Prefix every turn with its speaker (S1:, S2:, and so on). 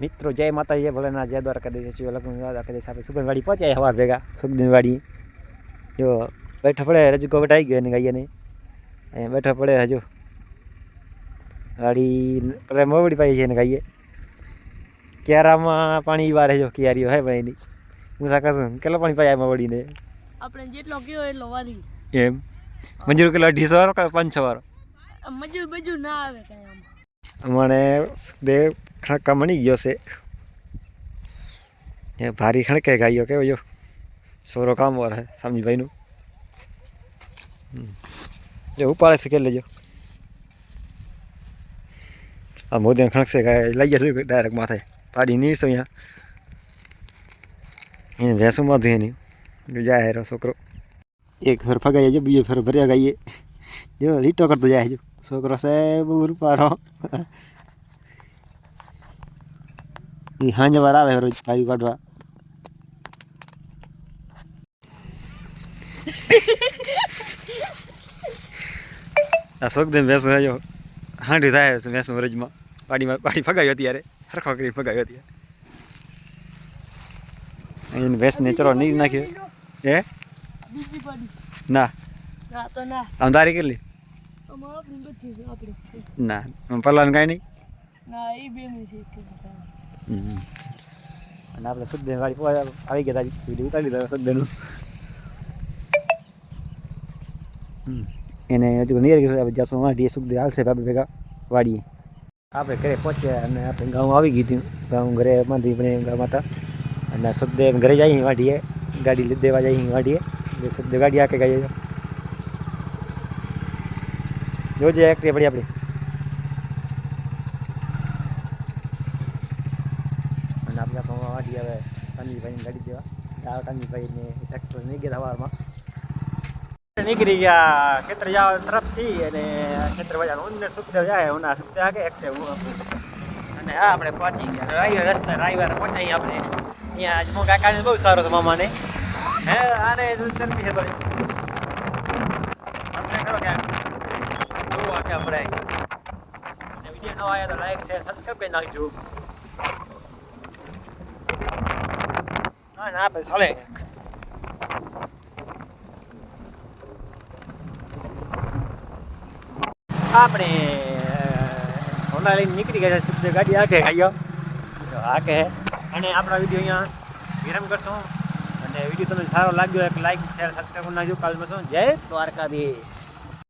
S1: મિત્રો જય માતા જય ભલેના જય દ્વારકા દેશ છે લગ્ન દ્વારકા દેશ આપણે સુગંધવાડી પહોંચ્યા હવાર ભેગા સુગંધવાડી જો બેઠા પડે રજકો કોવટ આવી ગયો એને નહીં અહીંયા બેઠા પડે હજુ. ગાડી પડે મોવડી પાઈ છે એને ગાઈએ ક્યારામાં પાણી વારે જો ક્યારીઓ હે ભાઈ એની. હું સાકા છું કેટલો પાણી પાય મોવડીને?
S2: આપણે જેટલો કયો એટલો વારી
S1: એમ. મંજૂર કેટલો અઢીસો વાળો કે પાંચસો વાળો?
S2: મજૂર બજૂર ના આવે
S1: અમારે બે ખણકા મળી ગયો છે. એ ભારી ખણકે ગાયો કેવો જો. સોરો કામ વાર હે સામજીભાઈનું. જો ઉપાડે છે કે લેજો આ મોદી ખણકશે ગાય લઈ જશે ડાયરેક્ટ માથે. પાડી નીરસો અહીંયા. એને ભેંસું બાંધી એની. જાય હેરો છોકરો. એક ફેર ફગાઈએ બીજો ફેર ભર્યા ગાઈએ. જો લીટો કરતો જાય જો. છોકરો સાહેબ રૂપારો એ હાંજ વાર આવે રોજ પારી પાડવા આ શોખદેન ભેંસો રહ્યો હાંડી થાય છે રજમાં પાડીમાં પાડી ફગાવ્યો ત્યારે હરખો કરી ફગાવ્યો ત્યારે એને ભેંસને ચરો નહીં નાખ્યો એ ના
S2: ના તો ના
S1: આમ તારી કેટલી ના પલાન કાંઈ નહીં. અને આપણે સુદ્દેન વાળી આવી ગયા વીડિયો ઉતારી દીધા સુધેનું એને હજુ નિયર ગયું જશું વાડીએ સુદ્દે હાલશે આપણે ભેગા વાડીએ. આપણે ઘરે પહોંચ્યા અને આપણે ગામ આવી ગયું ગામ ઘરે માંથી પણ ગામ હતા અને સુદ્દે ઘરે જઈએ વાડીએ ગાડી દેવા જઈએ વાડીએ. એટલે ગાડી આકે ગઈ જોજે એક પડી આપણી. અને આપણા સોમાં વાડી હવે કાનજીભાઈને ગાડી દેવા. આ કાનજીભાઈને ટ્રેક્ટર નહીં ગયા સવારમાં નીકળી ગયા ખેતર જવા તરફથી અને ખેતર બજાર ઊંધને સુખદેવ જાય ઊંધા સુખદેવ આગે એકટે અને આ આપણે પહોંચી ગયા. રાઈ રસ્તા રાઈવાર પહોંચાઈ આપણે. અહીંયા આજ મો કાકાને બહુ સારો હતો મામાને. હે, આને ચરબી છે થોડી હર્ષે કરો કે જોવો કે આપણે વીડિયો નવો આવ્યા તો લાઈક શેર સબસ્ક્રાઈબ કરી નાખજો. ના ના, ભાઈ ચાલે આપણે હોના લઈને નીકળી ગયા છે શુદ્ધ ગાડી આખે ખાઈયો તો કહે અને આપણા વીડિયો અહીંયા વિરામ કરશું. અને વીડિયો તમને સારો લાગ્યો એક લાઈક શેર સબસ્ક્રાઈબ કરી નાખજો. કાલ મળશું જય દ્વારકાધીશ.